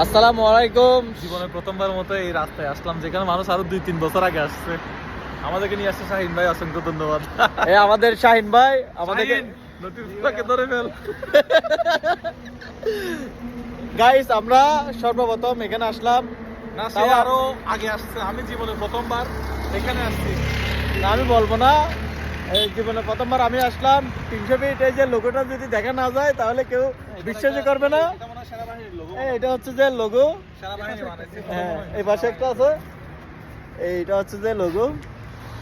আসসালামু আলাইকুম। জীবনের প্রথমবার মতো এই রাস্তায় আসলাম যেখানে মানুষ আরও দুই তিন বছর আগে আসছে। আমাদেরকে নিয়ে আসছে শাহিন ভাই অসংখ্য ধন্যবাদ। এ আমাদের শাহিন ভাই আমাদেরকে নোটিশটাকে ধরে ফেল। গাইস আমরা সর্বপ্রথম এখানে আসলাম। না সে আরও আগে আসছে আমি জীবনে প্রথমবার এখানে আসছি। আমি বলব না। এই জীবনে প্রথমবার আমি আসলাম। তিনশো ফিট এই যে লোকটা যদি দেখা না যায় তাহলে কেউ বিশ্বাসই করবে না। এটা হচ্ছে যে লোগো হ্যাঁ এই পাশে একটা আছে। এইটা হচ্ছে যে লোগো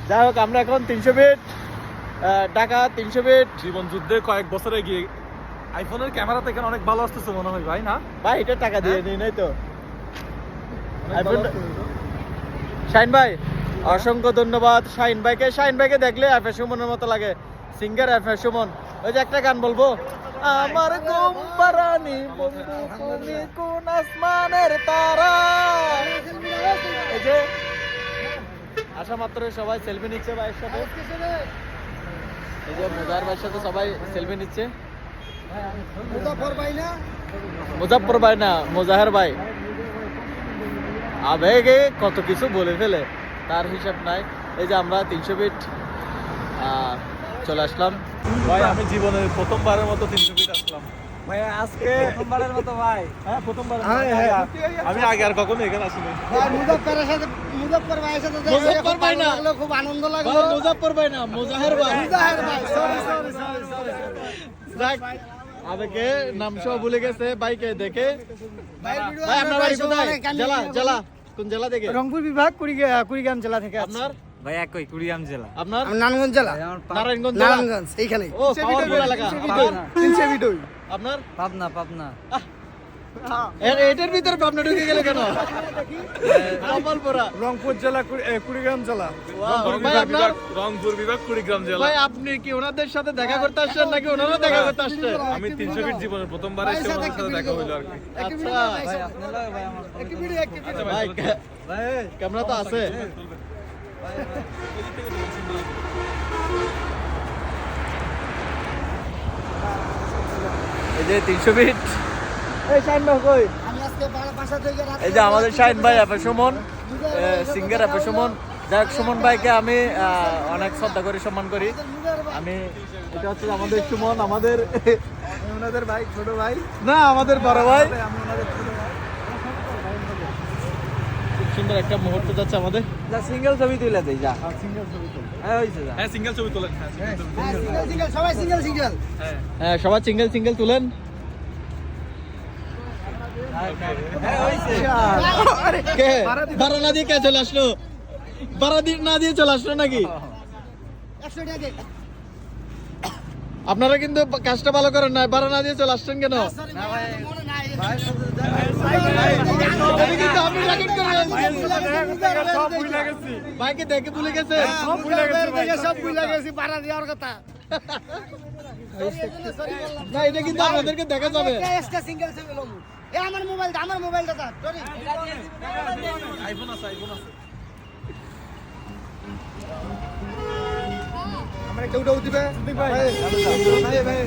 যাই হোক আমরা এখন তিনশো ফিট টাকা তিনশো ফিট জীবন যুদ্ধে কয়েক বছরে গিয়ে আইফোনের ক্যামেরা থেকে অনেক ভালো আসতেছে মনে হয় ভাই না? ভাই এটা টাকা দিয়ে হ্যাঁ? নিই নাই তো? আইফোন শাইন ভাই অসংখ্য ধন্যবাদ। শাইন ভাইকে শাইন ভাইকে দেখলে এফ এ সুমনের মতো লাগে। Singer F A Suman. ওই যে একটা গান বলব? আমার ঘুম পারানি বন্ধু তুমি কোন আসমানের তারা? এই যে আসা মাত্র সবাই সেলফি নিচ্ছে ভাইয়ের সাথে। এই যে মুজার ভাইয়ের সাথে সবাই সেলফি নিচ্ছে। মুজাফর ভাই না? মুজাহের ভাই। আবেগে কত কিছু বলে ফেলে তার হিসাব নাই। এই যে আমরা তিনশো ফিট চলে আসলাম। ভাই আমি জীবনের প্রথমবারের মতো তিনশো ফিট আসলাম। ভাই আজকে প্রথমবারের মতো ভাই। হ্যাঁ প্রথমবার হ্যাঁ, হ্যাঁ। আমি আগে আর কখনো এখানে আসিনি। মুজফ্ফরের সাথে মুজফ্ফর ভাইয়ের সাথে দেখে ভাই না। লাগল, খুব আনন্দ লাগল। মুজাফর ভাই না মুজাহের ভাই। মুজাহের ভাই সরি সরি সরি সরি যাক, আবেগে নাম সহ ভুলে গেছে বাইকে দেখে। ভাই আপনার বাড়ি কোথায়? জেলা জেলা কোন জেলা থেকে? রংপুর বিভাগ কুড়িগ্রাম কুড়িগ্রাম জেলা থেকে আপনার? ভাই একই কুড়িগ্রাম জেলা। আপনার? নারায়ণগঞ্জ জেলা। নারায়ণগঞ্জ নারায়ণগঞ্জ এইখানে। ও পাওয়ারফুল এলাকা তিনশো ভিডিও আপনার? পাবনা পাবনা। এটার ভিতরে পাবনা ঢুকে গেলে কেন? রংপুর জেলা কুড়িগ্রাম জেলা। রংপুর বিভাগ কুড়িগ্রাম জেলা। ভাই আপনি কি ওনাদের সাথে দেখা করতে আসছেন নাকি ওনারা দেখা করতে আসছেন? আমি তিনশো ফিট জীবনের প্রথমবার এসে সাথে ওনার সাথে দেখা হইল আর কি। আচ্ছা ভাই আপনার লগে ভাই আমার একটি ভিডিও একটি ভিডিও। ভাই কে- ক্যামেরা তো আছে। এই যে তিনশো ফিট এই ভাই কই? যে আমাদের শাইন ভাই এফে সুমন সিঙ্গার এফে সুমন। যাই হোক সুমন ভাইকে আমি অনেক শ্রদ্ধা করি সম্মান করি। আমি এটা হচ্ছে আমাদের সুমন আমাদের ওনাদের ভাই ছোট ভাই। না আমাদের বড় ভাই। আমি ওনাদের ছোট ভাই। সুন্দর একটা মুহূর্ত যাচ্ছে আমাদের। যা সিঙ্গেল ছবি তুলে দেই যা। হ্যাঁ হইছে যা। হ্যাঁ সিঙ্গেল ছবি তোলেন। হ্যাঁ ছবি তোলেন। হ্যাঁ, সিঙ্গেল সিঙ্গেল সবাই সিঙ্গেল সিঙ্গেল হ্যাঁ। হ্যাঁ সবাই সিঙ্গেল সিঙ্গেল তুলেন। হ্যাঁ হইছে কে? ভাড়া না দিয়ে কে চলে আসলো? ভাড়া না দিয়ে চলে আসলো নাকি? একশো টাকা দে। আপনারা কিন্তু কাজটা ভালো করেন না ভাড়া না দিয়ে চলে আসছেন কেন ভাইকে দেখে ভুলে গেছে। সব ভুলে গেছি সব ভুলে গেছি। ভাড়া দেওয়ার কথা। না এটা কিন্তু আপনাদেরকে দেখা যাবে। সিঙ্গেল সিঙ্গেল এ আমার মোবাইলটা আমার মোবাইলটা দাও সরি আইফোন আছে আইফোন আছে। আমার একটা উঠাও দিবে ভাই ভাই ভাই।